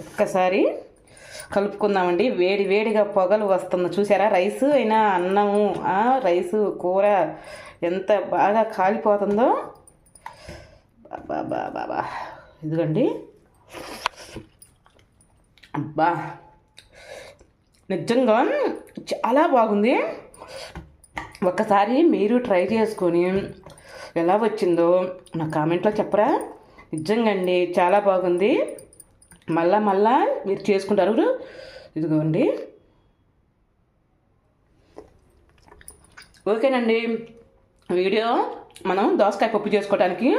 ఒక్కసారి కలుపుకుందామండి. వేడి వేడిగా పొగలు వస్తుంది చూసారా? రైస్ అయినా అన్నము రైసు కూర ఎంత బాగా కాలిపోతుందో. బాబా బాబా ఇదిగండి. అబ్బా. నిజంగా చాలా బాగుంది. ఒక్కసారి మీరు ట్రై చేసుకొని ఎలా వచ్చిందో నా కామెంట్లో చెప్పరా? నిజంగా అండి చాలా బాగుంది. మళ్ళా మళ్ళా మీరు చేసుకుంటారు. ఇదిగోండి. ఓకేనండి. వీడియో మనం దోసకాయ పప్పు చేసుకోవడానికి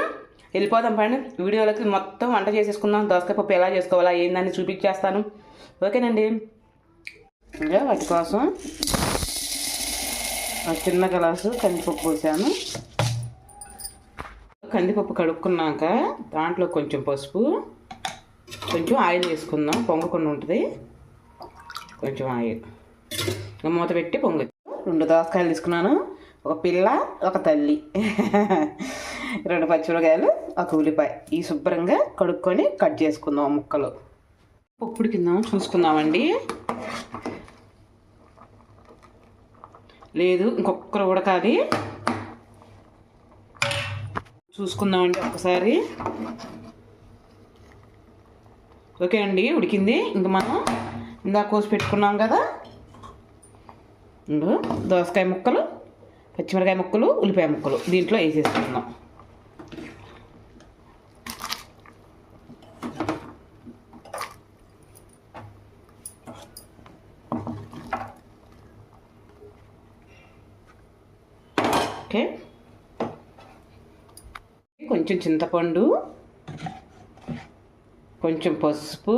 వెళ్ళిపోదాం పండి వీడియోలకి మొత్తం వంట చేసేసుకుందాం. దోసకాయ పప్పు ఎలా చేసుకోవాలా ఏందని చూపించేస్తాను. ఓకేనండి. ఇంకా వాటి కోసం చిన్న గ్లాసు కందిపప్పు పోసాను. కందిపప్పు కడుక్కున్నాక దాంట్లో కొంచెం పసుపు కొంచెం ఆయిల్ వేసుకుందాం పొంగకుండా ఉంటుంది. కొంచెం ఆయిల్. మూత పెట్టి పొంగ. రెండు దోసకాయలు తీసుకున్నాను. ఒక పిల్ల ఒక తల్లి. రెండు పచ్చిమిరకాయలు ఒక ఉల్లిపాయ. ఈ శుభ్రంగా కడుక్కొని కట్ చేసుకుందాం ముక్కలు. ఉప్పుడు కింద చూసుకుందామండి. లేదు ఇంకొకరు ఉడకాలి. చూసుకుందామండి ఒకసారి. ఓకే అండి ఉడికింది. ఇంక మనం ఇందాక కోసి పెట్టుకున్నాం కదా. దోసకాయ ముక్కలు పచ్చిమిరకాయ ముక్కలు ఉల్లిపాయ ముక్కలు దీంట్లో వేసేసుకుందాం. ఓకే. కొంచెం చింతపండు కొంచెం పసుపు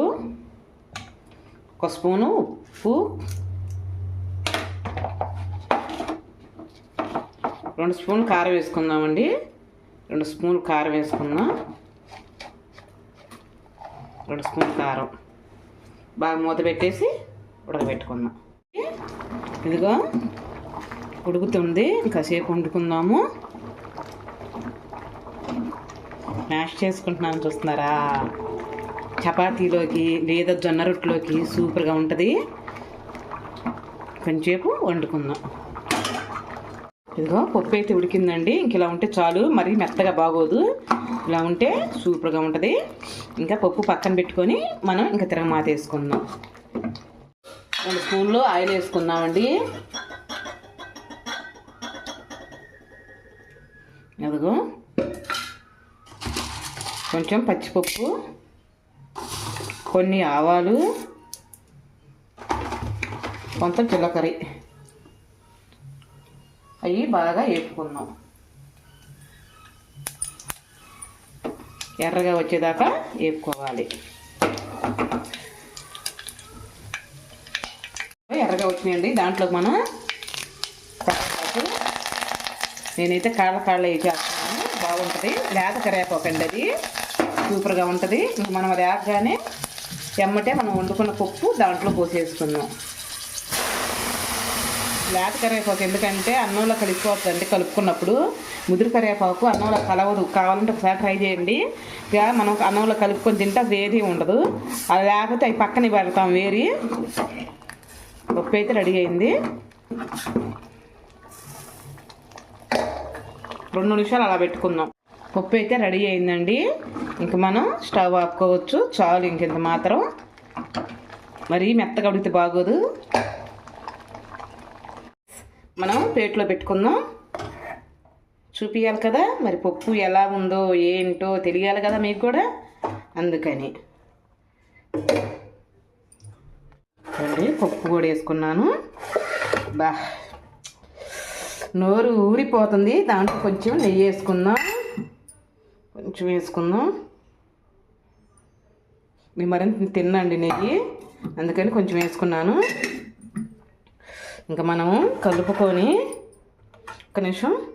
ఒక స్పూను ఉప్పు రెండు స్పూన్లు కారం వేసుకుందామండి. రెండు స్పూన్లు కారం వేసుకుందాం రెండు స్పూన్ కారం. బాగా మూత పెట్టేసి ఉడకబెట్టుకుందాం ఇదిగో ఉడుకుతుంది. ఇంకాసేపు వండుకుందాము. మ్యాష్ చేసుకుంటున్నాను చూస్తున్నారా? చపాతీలోకి లేదా జొన్న రొట్టెలోకి సూపర్గా ఉంటుంది. కొంచెంసేపు వండుకుందాం. ఇదిగో పప్పు అయితే ఉడికిందండి. ఇంక ఇలా ఉంటే చాలు. మరి మెత్తగా బాగోదు. ఇలా ఉంటే సూపర్గా ఉంటుంది. ఇంకా పప్పు పక్కన పెట్టుకొని మనం ఇంకా తిరగమాత వేసుకుందాం రెండు స్పూన్లు ఆయిల్ వేసుకుందామండి. అదిగో కొంచెం పచ్చిపప్పు కొన్ని ఆవాలు కొంత జీలకర్ర. అవి బాగా వేపుకున్నాం ఎర్రగా వచ్చేదాకా వేపుకోవాలి ఎర్రగా వచ్చినాయండి. దాంట్లో మనం నేనైతే కాళ్ళ కాళ్ళ వేసేస్తున్నాను బాగుంటుంది. లేత కరివేపాకు అది. సూపర్గా ఉంటుంది. మనం అది వేగగానే ఎమ్మటే మనం వండుకున్న పప్పు దాంట్లో పోసేసుకుందాం. లేత కరివేపాకు ఎందుకంటే అన్నంలో కలిసిపోతుందండి కలుపుకున్నప్పుడు. ముదురు కరివేపాకు అన్నంలో కలవదు. కావాలంటే ఒకసారి ట్రై చేయండి. ఇక మనం అన్నంలో కలుపుకొని తింటే వేది ఉండదు. అది లేకపోతే అవి పక్కన పెడతాం వేరి. పప్పు అయితే రెడీ అయింది. రెండు నిమిషాలు అలా పెట్టుకుందాం. పప్పు అయితే రెడీ అయిందండి. ఇంక మనం స్టవ్ ఆపుకోవచ్చు. చాలు ఇంకెంత మాత్రం. మరీ మెత్తగా ఉడితే బాగోదు. మనం ప్లేట్లో పెట్టుకుందాం. చూపించాలి కదా. మరి పప్పు ఎలా ఉందో ఏంటో తెలియాలి కదా మీకు కూడా. అందుకని. అండి పప్పు కూడా వేసుకున్నాను. బా. నోరు ఊరిపోతుంది. దాంట్లో కొంచెం నెయ్యి వేసుకుందాం. కొంచెం వేసుకుందాం నేను మరింత తిన్నండి నెయ్యి. అందుకని కొంచెం వేసుకున్నాను. ఇంకా మనము కలుపుకొని ఒక నిమిషం